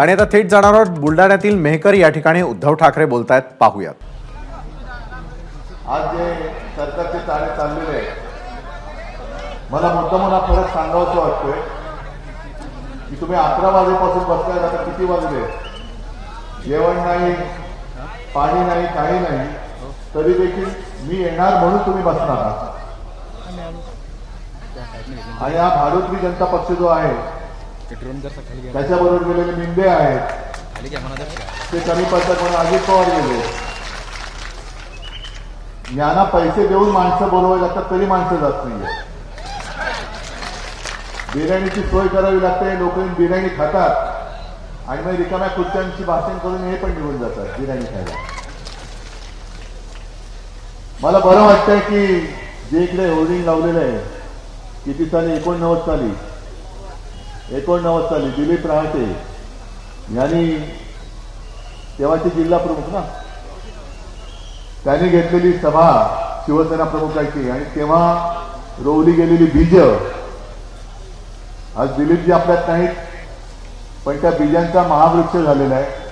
आणि आता थेट जाणार आहोत बुलढाण्यातील मेहकर या ठिकाणी. उद्धव ठाकरे बोलतायत पाहूयात. आज जे सरकारचे चाळे चाललेले आहेत मला मुद्दामून मला फरक सांगावंसं वाटतोय की तुम्ही अकरा वाजेपासून बसलाय आता किती वाजले? जेवण नाही पाणी नाही काही नाही तरी देखील मी येणार म्हणून तुम्ही बसणार आहात. आणि हा भारतीय जनता पक्ष जो आहे त्याच्याबरोबर गेलेले मिंदे आहेत. ते कमी पडतात म्हणून अजित पवार गेले. ज्ञाना पैसे देऊन माणसं बोलवावी लागतात तरी माणसं जात नाहीये. बिर्याणीची सोय करावी लागते लोक बिर्याणी खातात. आणि मग रिकाम्या खुर्च्यांची भाषण करून हे पण निघून जातात बिर्याणी खायला. मला बरं वाटतंय की जे इकडे होर्डिंग लावलेलं आहे किती साली? एकोणनव्वद साली. एकोणनव्वद साली दिलीप रहाटे यांनी तेव्हाचे जिल्हा प्रमुख ना? त्यांनी घेतलेली सभा शिवसेना प्रमुखांची. आणि तेव्हा रोवली गेलेली बीज. आज दिलीपजी आपल्यात नाहीत पण त्या बीजांचा महावृक्ष झालेला आहे.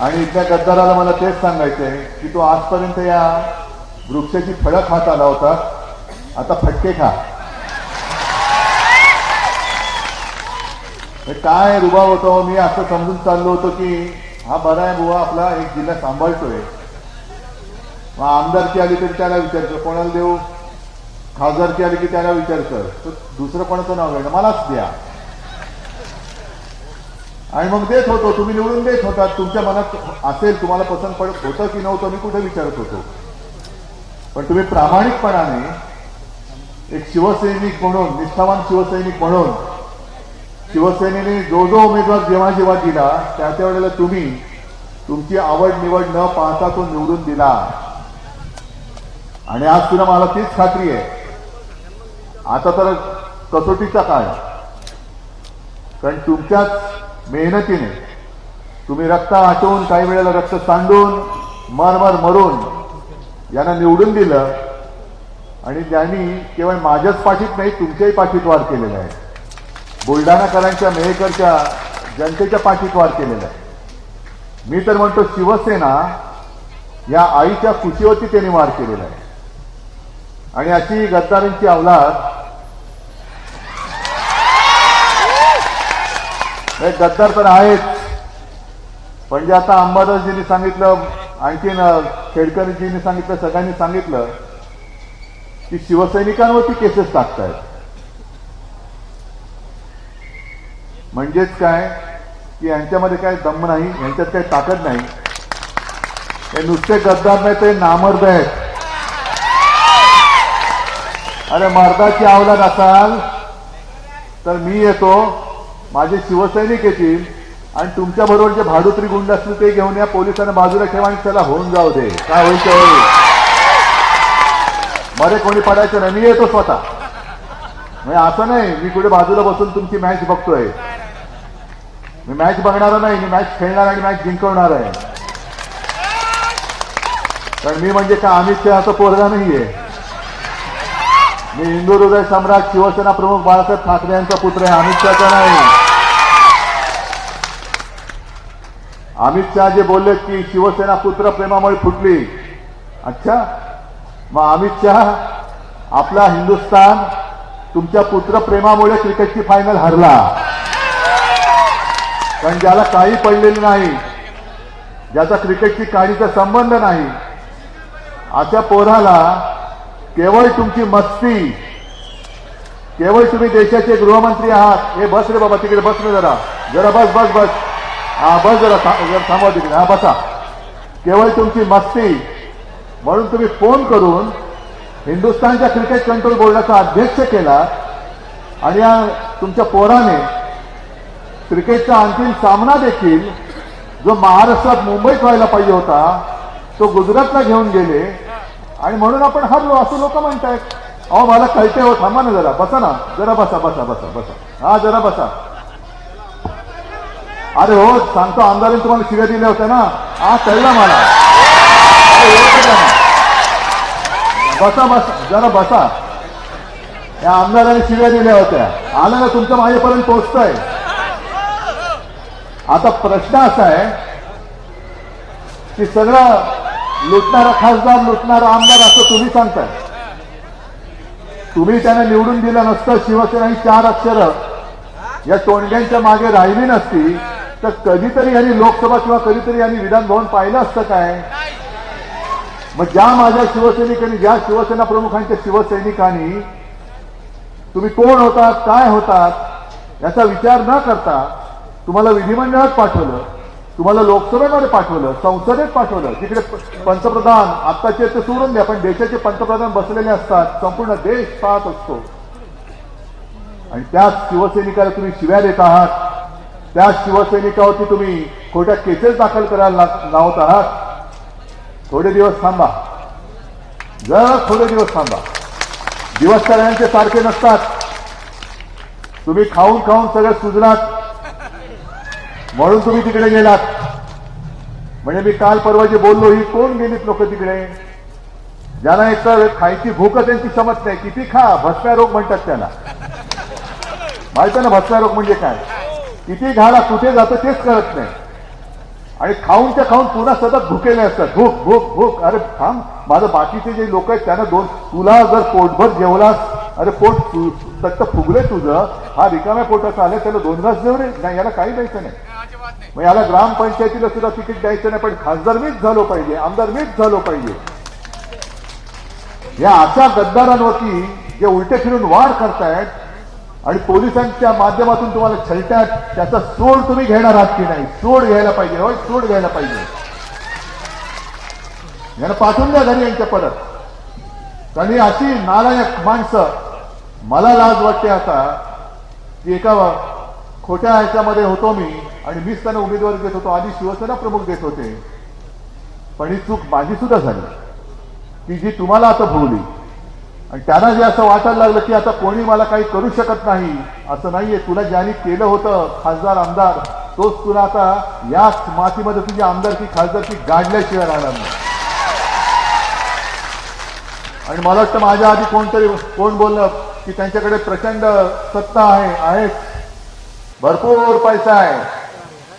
आणि इथल्या गद्दाराला मला तेच सांगायचं आहे की तो आजपर्यंत या वृक्षाची फळं खात आला होता. आता फटके खा. काय रुबाब होतो? मी असं समजून चाललो होतो की हा बरा आहे बुवा आपला एक जिल्हा सांभाळतोय. मग आमदारकी आली तरी त्याला विचारतो कोणाला देऊ? खासदारकी आली की त्याला विचारतो. तर दुसरं कोणाचं नाव घेणं मलाच द्या. आणि मग देत होतो तुम्ही निवडून देत होता. तुमच्या मनात असेल तुम्हाला पसंत पडत होतं की नव्हतं मी कुठे विचारत होतो? पण तुम्ही प्रामाणिकपणाने एक शिवसैनिक म्हणून निष्ठावान शिवसैनिक म्हणून शिवसेनेने जो जो उमेदवार जेव्हा जेव्हा दिला त्या त्या वेळेला तुम्ही तुमची आवड निवड न पाहता तो निवडून दिला. आणि आज तुला मला तीच खात्री आहे. आता तर कसोटीचा काळ कारण तुमच्याच मेहनतीने तुम्ही रक्त आटवून काही वेळेला रक्त सांडून मरमर मरून यांना निवडून दिलं आणि त्यांनी केवळ माझ्याच पाठीत नाही तुमच्याही पाठीत वार केलेला आहे. बुलढाणाकरांच्या मेहकरच्या जनतेच्या पाठीत वार केलेला आहे. मी तर म्हणतो शिवसेना या आईच्या खुशीवरती त्यांनी वार केलेला आहे. आणि अशी गद्दारांची अवलाद हे गद्दार तर आहेच पण जे आता अंबादासजींनी सांगितलं आणखीन खेडकरजींनी सांगितलं सगळ्यांनी सांगितलं की शिवसैनिकांवरती केसेस टाकतायत. म्हणजेच काय? की यांच्यामध्ये काय दम नाही यांच्यात काही ताकद नाही. हे नुसते गद्दार नाही ते नामर्द आहेत. अरे मर्दाची अवलाद असाल तर मी येतो माझे शिवसैनिक येतील आणि तुमच्या बरोबर जे भाडुत्री गुंड असतील ते घेऊन या पोलिसांना बाजूला ठेवा आणि त्याला होऊन जाऊ दे. काय होईल ते बरे कोणी पडायचं नाही मी येतो स्वतः. म्हणजे असं नाही मी कुठे बाजूला बसून तुमची मॅच बघतोय. मी मॅच बघणार नाही मी मॅच खेळणार आणि मॅच जिंकवणार आहे. कारण मी म्हणजे का अमित शहाचा पोरगा नाहीये. मी हिंदू हृदय सम्राट शिवसेना प्रमुख बाळासाहेब ठाकरे यांचा पुत्र आहे अमित शहाचा नाही. अमित शहा जे बोलले की शिवसेना पुत्र प्रेमामुळे फुटली. अच्छा मग अमित शहा आपला हिंदुस्थान तुमच्या पुत्रप्रेमामुळे क्रिकेटची फायनल हरला. पण ज्याला काही पडलेलं नाही ज्याचा क्रिकेटची काळीचा संबंध नाही अशा पोराला केवळ तुमची मस्ती केवळ तुम्ही देशाचे गृहमंत्री आहात हे बस रे बाबा तिकडे बस रे जरा. जरा बस बस बस. हा बस जरा जरा थांबवा तिकडे. हा बसा. केवळ तुमची मस्ती म्हणून तुम्ही फोन करून हिंदुस्थानच्या क्रिकेट कंट्रोल बोर्डाचा अध्यक्ष केला आणि या तुमच्या पोराने क्रिकेटचा अंतिम सामना देखील जो महाराष्ट्रात मुंबईत व्हायला पाहिजे होता तो गुजरातला घेऊन गेले. आणि म्हणून आपण हरलो असं लोक म्हणतायत अहो मला कळते हो थांबा ना जरा बसा ना जरा बसा बसा बसा बसा. हा जरा बसा. अरे हो सांगतो आमदारांनी तुम्हाला शिव्या दिल्या होत्या ना. हा कळला मला. बसा बसा. जरा बसा. या आमदारांनी शिव्या दिल्या होत्या. आलं ना तुमच्या माझ्यापर्यंत पोचतंय. आता प्रश्न असा आहे की सगळं लुटणारा खासदार लुटणारा आमदार असं तुम्ही सांगताय. तुम्ही त्यांना निवडून दिलं नसतं शिवसेना ही चार अक्षर या तोंडग्यांच्या मागे राहिली नसती तर कधीतरी यांनी लोकसभा किंवा कधीतरी यांनी विधान भवन पाहिलं असतं काय? मग ज्या माझ्या शिवसैनिकांनी ज्या शिवसेना प्रमुखांच्या शिवसैनिकांनी तुम्ही कोण होतात काय होतात याचा विचार न करता तुम्हाला विधिमंडळात पाठवलं तुम्हाला लोकसभेमध्ये पाठवलं संसदेत पाठवलं तिकडे पंतप्रधान आत्ताचे ते सोडून द्या पण देशाचे पंतप्रधान बसलेले असतात संपूर्ण देश पाहत असतो. आणि त्याच शिवसैनिकाला तुम्ही शिव्या देत आहात. त्या शिवसैनिकावरती तुम्ही खोट्या केसेस दाखल करायला लावत आहात. थोडे दिवस थांबा. जरा थोडे दिवस थांबा. दिवस सगळ्यांचे सारखे नसतात. तुम्ही खाऊन खाऊन सगळं सुजलात. म्हणून तुम्ही तिकडे गेलात. म्हणजे मी काल परवा जे बोललो ही कोण गेलीत लोक तिकडे? ज्यांना एकतर खायची भूक त्यांची समज नाही. किती खा भस्म्या रोग म्हणतात त्याला माहिती ना भस्म्या रोग म्हणजे काय? किती घाला कुठे जातं तेच कळत नाही. आणि खाऊन त्या खाऊन पुन्हा सतत भुकेले असतात. भूक भूक भूक. अरे थांब. माझं बाकीचे जे लोक आहेत त्यांना दोन तुला जर पोटभर जेवलास अरे पोट तू- फुगले तुझं. हा रिकाम्या पोटाचा आले त्याला दोन घास जेव रे नाही याला काही द्यायचं नाही. मग याला ग्रामपंचायतीला सुद्धा तिकीट द्यायचं नाही पण खासदार मीच झालो पाहिजे आमदार मीच झालो पाहिजे. या अशा गद्दारांवरती जे उलटे फिरून वार करतायत आणि पोलिसांच्या माध्यमातून तुम्हाला छलट्यात त्याचा सोड तुम्ही घेणार आहात की नाही? सोड घ्यायला पाहिजे होय? सोड घ्यायला पाहिजे. यांना पाठवून द्या घरी यांच्या परत. कारण ही अशी नालायक माणसं मला लाज वाटते आता की एका खोट्या ह्याच्यामध्ये होतो मी आणि मीच त्यांना उमेदवारी देत होतो. आधी शिवसेना प्रमुख देत होते. पण ही चूक माझी सुद्धा झाली. की जी तुम्हाला आता भोवली आणि त्यांना जे असं वाटायला लागलं की आता कोणी मला काही करू शकत नाही असं नाहीये. तुला ज्यांनी केलं होतं खासदार आमदार तोच तुला आता याच मातीमध्ये तुझी आमदारकी खासदारकी गाडल्याशिवाय राहणार नाही. आणि मला वाटतं माझ्या आधी कोणतरी कोण बोललं की त्यांच्याकडे प्रचंड सत्ता आहे आहेच. भरपूर पैसा आहे.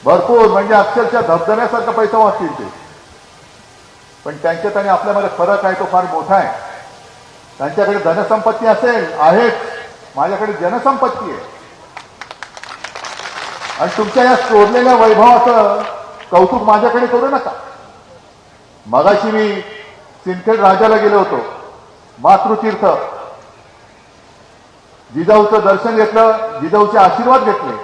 भरपूर म्हणजे अक्षरशः धबधब्यासारखा पैसा वाचतील ते. पण त्यांच्यात आणि आपल्यामध्ये फरक आहे तो फार मोठा आहे. त्यांच्याकडे धनसंपत्ती असेल आहेच. माझ्याकडे जनसंपत्ती आहे. आणि तुमच्या या चोरलेल्या वैभवाचं कौतुक माझ्याकडे करू नका. मगाशी मी सिंदखेड राजाला गेलो होतो मातृतीर्थ. जिजाऊचं दर्शन घेतलं जिजाऊचे आशीर्वाद घेतले.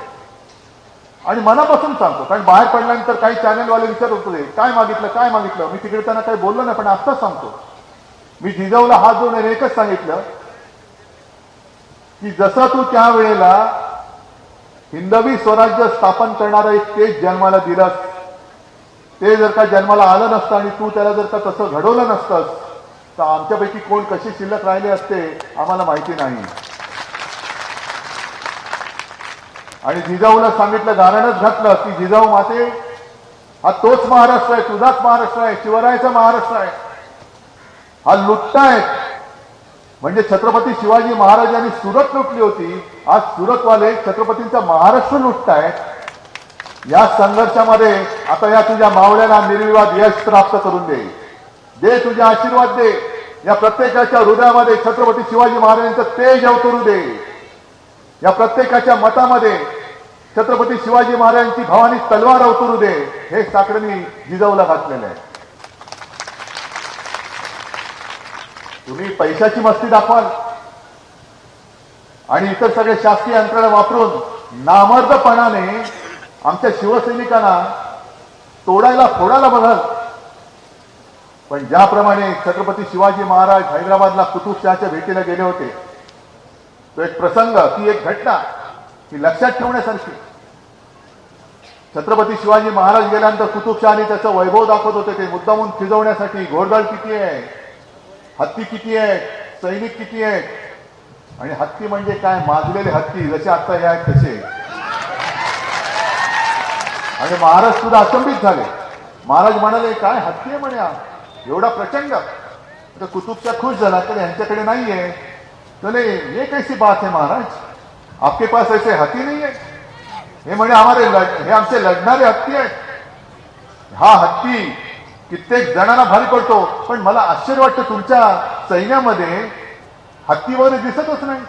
आणि मनापासून सांगतो कारण बाहेर पडल्यानंतर काही चॅनलवाले विचारत होते काय मागितलं काय मागितलं? मी तिकडे त्यांना काही बोललो नाही पण आत्ताच सांगतो. मी जिजाऊला हात जोडून एकच सांगितलं की जसा तू त्यावेळेला हिंदवी स्वराज्य स्थापन करणारा एक तेज जन्माला दिलास ते जर का जन्माला आलं नसतं आणि तू त्याला जर का तसं घडवलं नसतंस तर आमच्यापैकी कोण कशी शिल्लक राहिले असते आम्हाला माहिती नाही. आणि जिजाऊला सांगितलं गारणच घातलं की जिजाऊ माते हा तोच महाराष्ट्र आहे तुझाच महाराष्ट्र आहे शिवरायचा महाराष्ट्र आहे. हा लुटतायत म्हणजे छत्रपती शिवाजी महाराजांनी सुरत लुटली होती. आज सुरतवाले छत्रपतींचा महाराष्ट्र लुटतायत या संघर्षामध्ये आता या तुझ्या मावळ्याला निर्विवाद यश प्राप्त करून दे. दे तुझे आशीर्वाद दे. या प्रत्येकाच्या हृदयामध्ये छत्रपती शिवाजी महाराजांचं तेज अवतरू दे. या प्रत्येकाच्या मतामध्ये छत्रपती शिवाजी महाराजांची भवानी तलवार अवतरू दे. हे साकडं मी जिजाऊला घातलेलं आहे. तुम्ही पैशाची मस्ती दाखवाल. आणि इतर सगळे शासकीय यंत्रणा वापरून नामर्दपणाने आमच्या शिवसैनिकांना तोडायला फोडायला बघाल. पण ज्याप्रमाणे छत्रपती शिवाजी महाराज हैदराबादला कुतुबशहाच्या भेटीला गेले होते तो एक प्रसंग ती एक घटना ही लक्षात ठेवण्यासारखी. छत्रपती शिवाजी महाराज गेल्यानंतर कुतुबशहाने त्याचं वैभव दाखवत होते ते मुद्दामून खिजवण्यासाठी घोडदळ किती आहे? हत्ती किती आहेत? सैनिक किती आहेत? आणि हत्ती म्हणजे काय? माजलेले हत्ती जसे आता हे आहेत तसे. आणि महाराज सुद्धा अचंबित झाले. महाराज म्हणाले काय हत्ती आहे म्हणे एवढा प्रचंड. तर कुतुबच्या खुश झाला तर यांच्याकडे नाहीये. चले ये कैसी बात है महाराज? आपके पास ऐसे हत्ती नहीं है हे म्हणे आम्हाला हे आमचे लढणारे हत्ती आहेत. हा हत्ती कित्येक जणांना भारी पडतो. पण मला आश्चर्य वाटतं तुमच्या सैन्यामध्ये हत्ती वगैरे दिसतच नाही.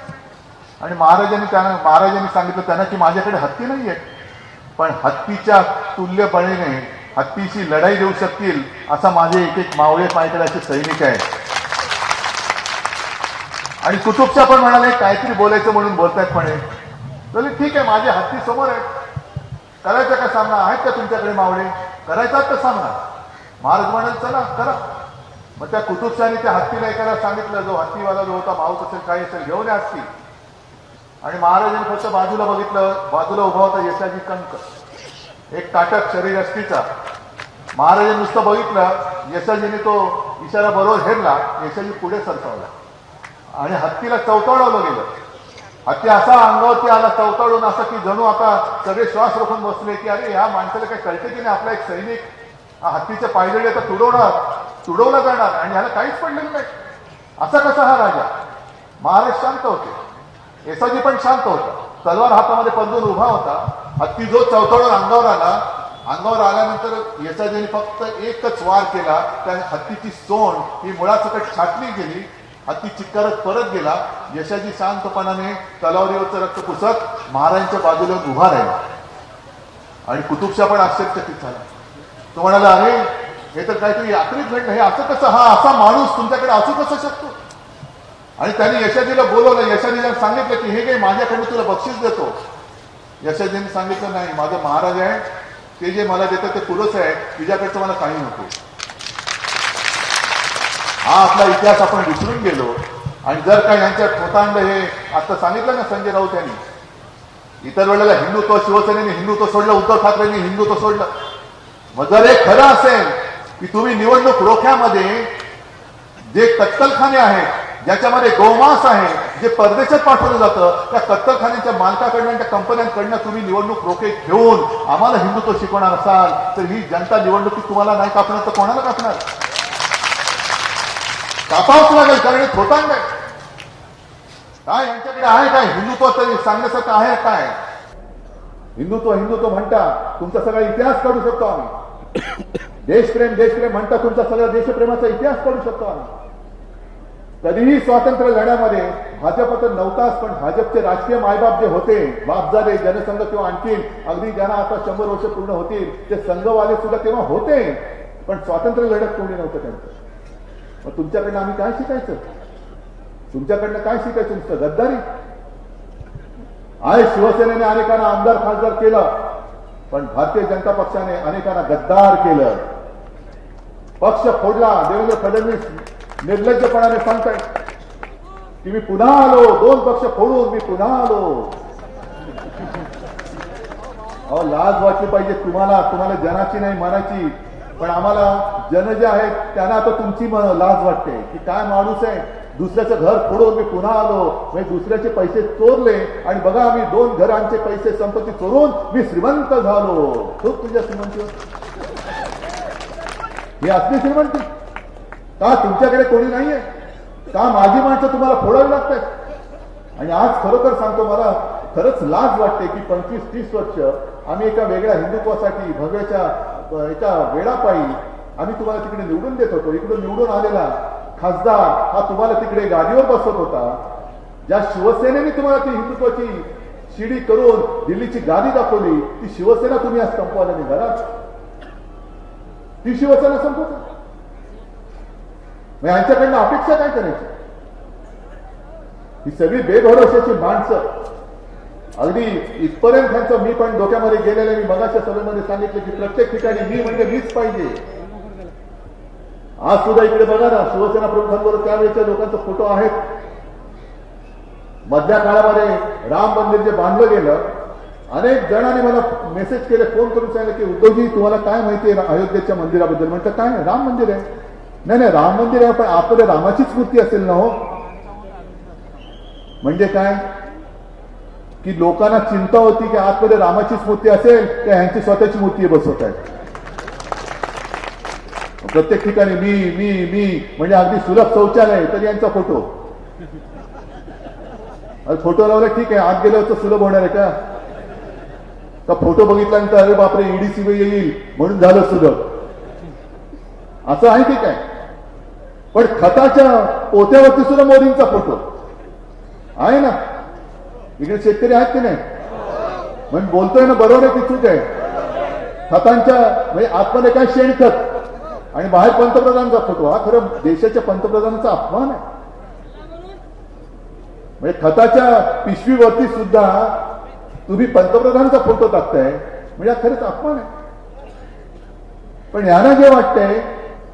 आणि महाराजांनी त्यांना महाराजांनी सांगितलं त्यांना की माझ्याकडे हत्ती नाही आहे पण हत्तीच्या तुल्यपणेने हत्तीशी लढाई देऊ शकतील असा माझे एक एक मावळे पायकडे सैनिक आहेत. आणि कुतुबशा पण म्हणाले काहीतरी बोलायचं म्हणून बोलतायत म्हणे. बोले ठीक आहे माझे हत्ती समोर आहेत. करायचा का सामना? आहेत का तुमच्याकडे मावळे? करायचा का सामना? मार्ग म्हणेल चला करा. मग त्या कुतुबशाने त्या हत्तीला एकाला सांगितलं जो हत्तीवाला जो होता माऊस असेल काही असेल घेऊन या हत्ती. आणि महाराजांनी फक्त बाजूला बघितलं बाजूला उभा होता यशाजी कंक एक ताटक शरीर असतीचा. महाराजांनी नुसतं बघितलं यशाजीने तो इशारा बरोबर हेरला यशाजी पुढे सरसावला. आणि हत्तीला चवताळवलं गेलं हत्ती असा अंगावरती आला चवताळून असं की जणू आता सगळे श्वास रोखून बसले की अरे ह्या माणसाला काय कळते की नाही? आपला एक सैनिक हा हत्तीच्या पायदळी आता तुडवणार तुडवला जाणार आणि ह्याला काहीच पडलेलं नाही. असा कसा हा राजा? महाराज शांत होते. येसाजी पण शांत होता. तलवार हातामध्ये पंजून उभा होता. हत्ती जो चवताळून अंगावर आला अंगावर आल्यानंतर येसाजीने फक्त एकच वार केला. त्या हत्तीची सोंड ही मुळासकट छाटली गेली. हत्ती चिक्कारत परत गेला. यशाजी शांतपणाने तलावरीवरचं रक्त पुसत महाराजांच्या बाजूला उभा राहिला. आणि कुतुबशा पण आश्चर्यचकित झाला. तो म्हणाला अरे हे तर काहीतरी यात्रेत घडलं. हे असं कसं हा असा माणूस तुमच्याकडे असू कसं शकतो? आणि त्याने यशाजीला बोलवलं. यशाजीला सांगितलं की हे काही माझ्याकडे तुला बक्षीस देतो. यशाजीने सांगितलं नाही माझं महाराज आहे. ते जे मला देतं ते पुरस आहे. तुझ्याकडचं मला काही नको. हा आपला इतिहास आपण विसरून गेलो. आणि जर का यांच्या खोतांड हे आता सांगितलं ना संजय राऊत यांनी इतर वेळेला हिंदुत्व शिवसेनेने हिंदुत्व सोडलं उद्धव ठाकरेंनी हिंदुत्व सोडलं. मग जर हे खरं असेल की तुम्ही निवडणूक रोख्यामध्ये जे कत्तलखाने आहेत ज्याच्यामध्ये गोमांस आहे जे परदेशात पाठवलं जातं त्या कत्तलखान्याच्या मालकाकडनं त्या कंपन्यांकडनं तुम्ही निवडणूक रोखे घेऊन आम्हाला हिंदुत्व शिकवणार असाल तर ही जनता निवडणुकीत तुम्हाला नाही कापणार तर कोणाला कापणार? कापावंच लागेल कारण हे थोटांग आहे. काय यांच्याकडे आहे काय? हिंदुत्व तरी सांगण्यासारखं आहे काय? हिंदुत्व हिंदुत्व म्हणता तुमचा सगळा इतिहास काढू शकतो आम्ही. देशप्रेम देशप्रेम म्हणता तुमचा सगळ्या देशप्रेमाचा इतिहास पडू शकतो आम्ही. कधीही स्वातंत्र्य लढ्यामध्ये भाजप तर नव्हताच पण भाजपचे राजकीय मायबाप जे होते बापजादे जनसंघ किंवा आणखीन अगदी ज्यांना आता शंभर वर्ष पूर्ण होतील ते संघवाले सुद्धा तेव्हा होते पण स्वातंत्र्य लढत कोणी नव्हतं त्यांचं. मग तुमच्याकडनं आम्ही काय शिकायचं? तुमच्याकडनं काय शिकायचं नुसतं गद्दारी? आहे शिवसेनेने अनेकांना आमदार खासदार केलं पण भारतीय जनता पक्षाने अनेकांना गद्दार केलं. पक्ष फोडला. देवेंद्र फडणवीस निर्लज्जपणाने सांगताय की मी पुन्हा आलो. दोन पक्ष फोडून मी पुन्हा आलो. अहो लाज वाटली पाहिजे तुम्हाला. तुम्हाला जनाची नाही मनाची. पण आम्हाला जन जे आहेत त्यांना आता तुमची म- लाज वाटते की काय माणूस आहे? दुसऱ्याचं घर फोडून मी पुन्हा आलो. मी दुसऱ्याचे पैसे चोरले आणि बघा आम्ही दोन घरांचे पैसे संपत्ती चोरून मी श्रीमंत झालो. खूप तुझ्या श्रीमंती ही असली श्रीमंती? का तुमच्याकडे कोणी नाहीये? का माझी माणसं तुम्हाला फोडावी लागतात? आणि आज खरोखर सांगतो मला खरंच लाज वाटते की पंचवीस तीस वर्ष आम्ही एका वेगळ्या हिंदुत्वासाठी भव्याच्या एका वेळापायी आम्ही तुम्हाला तिकडे निवडून देत होतो. इकडून निवडून आलेला. खासदार हा तुम्हाला तिकडे गाडीवर बसवत होता. ज्या शिवसेनेने तुम्हाला ती हिंदुत्वाची शिडी करून दिल्लीची गादी दाखवली ती शिवसेना तुम्ही आज संपवायला निघाला? ती शिवसेना संपवता? मग यांच्याकडनं अपेक्षा काय करायची? ही सगळी बेभरोशाची माणसं. अगदी इथपर्यंत त्यांचं मी पण डोक्यामध्ये गेलेलं मी मगाच्या सभेमध्ये सांगितलं की प्रत्येक ठिकाणी मी म्हणजे मीच पाहिजे. आज सुद्धा इकडे बघा ना शिवसेना प्रमुखांबरोबर त्यावेळेच्या लोकांचा फोटो आहेत. मधल्या काळामध्ये राम मंदिर जे बांधलं गेलं अनेक जणांनी मला मेसेज केले फोन करून सांगितलं की उद्धवजी तुम्हाला काय माहिती आहे अयोध्येच्या मंदिराबद्दल? म्हटलं काय नाही, राम मंदिर आहे. नाही नाही राम मंदिर आहे पण आपल्या रामाचीच मूर्ती असेल ना हो. म्हणजे काय? की लोकांना चिंता होती की आतमध्ये रामाचीच मूर्ती असेल तर ह्यांची स्वतःची मूर्ती बसवत आहेत प्रत्येक ठिकाणी मी मी मी म्हणजे अगदी सुलभ शौचालय तर यांचा फोटो. फोटो लावला ठीक आहे आत गेल्यावर तर सुलभ होणार आहे का? का फोटो बघितल्यानंतर अरे बापरे ईडी सीबीआय येईल म्हणून झालं सुलभ. असं आहे की काय? पण खताच्या पोत्यावरती सुद्धा मोदींचा फोटो. आहे ना? इकडे शेतकरी आहेत की नाही? म्हणजे बोलतोय ना बरोबर आहे की चूक आहे? खतांच्या म्हणजे आतमध्ये काय शेणखत? आणि बाहेर पंतप्रधानांचा फोटो. हा खरं देशाच्या पंतप्रधानांचा अपमान आहे. म्हणजे खताच्या पिशवीवरती सुद्धा तुम्ही पंतप्रधानांचा फोटो टाकताय म्हणजे हा खरंच अपमान आहे. पण यांना जे वाटतंय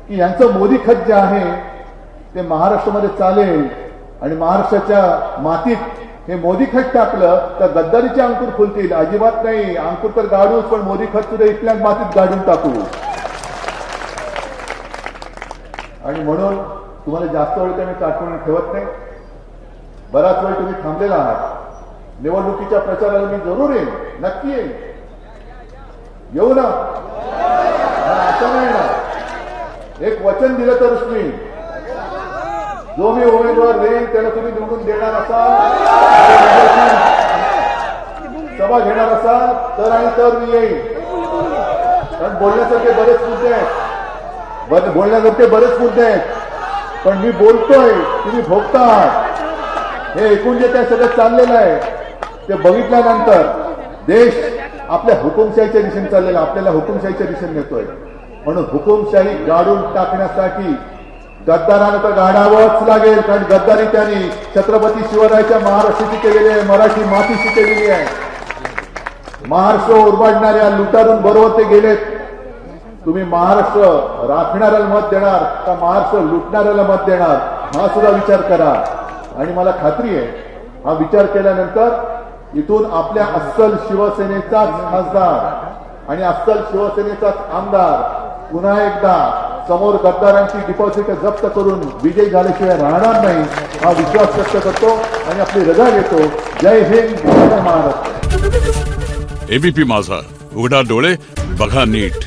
की यांचं मोदी खत जे आहे ते महाराष्ट्रामध्ये चालेल आणि महाराष्ट्राच्या मातीत हे मोदी खत टाकलं तर गद्दारीचे अंकुर फुलतील. अजिबात नाही. अंकुर तर गाडूच पण मोदी खत सुद्धा इथल्या मातीत गाडून टाकू. आणि म्हणून तुम्हाला जास्त वेळ त्या मी साठवून ठेवत नाही. बराच वेळ तुम्ही थांबलेला आहात. निवडणुकीच्या प्रचाराला मी जरूर येईन. नक्की येईन. येऊ ना? आता असं नाही ना एक वचन दिलं तरच मी. जो मी उमेदवार देईन त्याला तुम्ही निवडून देणार असाल. सभा घेणार असाल. तर आणि तर मी येईन. कारण बोलण्यासारखे बरेच मुद्दे आहेत. बर- बोलण्यासारखे बरेच मुद्दे आहेत. पण मी बोलतोय तुम्ही भोगता आहात हे एकूण जे काय सगळं चाललेलं आहे ते बघितल्यानंतर देश आपल्या हुकुमशाहीच्या दिशेने चाललेला आपल्याला हुकुमशाहीच्या दिशेने नेतोय. म्हणून हुकुमशाही गाडून टाकण्यासाठी गद्दारानं तर गाडावंच लागेल कारण गद्दारी त्यांनी छत्रपती शिवरायाच्या महाराष्ट्राची केलेली आहे मराठी मातीशी केलेली आहे. महाराष्ट्र उरबाडणाऱ्या लुटारून बरोबर ते गेलेत. तुम्ही महाराष्ट्र राखणाऱ्याला मत देणार का महाराष्ट्र लुटणाऱ्याला मत देणार? हा सुद्धा विचार करा. आणि मला खात्री आहे हा विचार केल्यानंतर इथून आपल्या अस्सल शिवसेनेचाच खासदार आणि अस्सल शिवसेनेचाच आमदार पुन्हा एकदा समोर गद्दारांची डिपॉझिट जप्त करून विजय झाल्याशिवाय राहणार नाही हा विश्वास व्यक्त करतो आणि आपली रजा घेतो. जय हिंद महाराष्ट्र. एबीपी माझा. उघडा डोळे बघा नीट.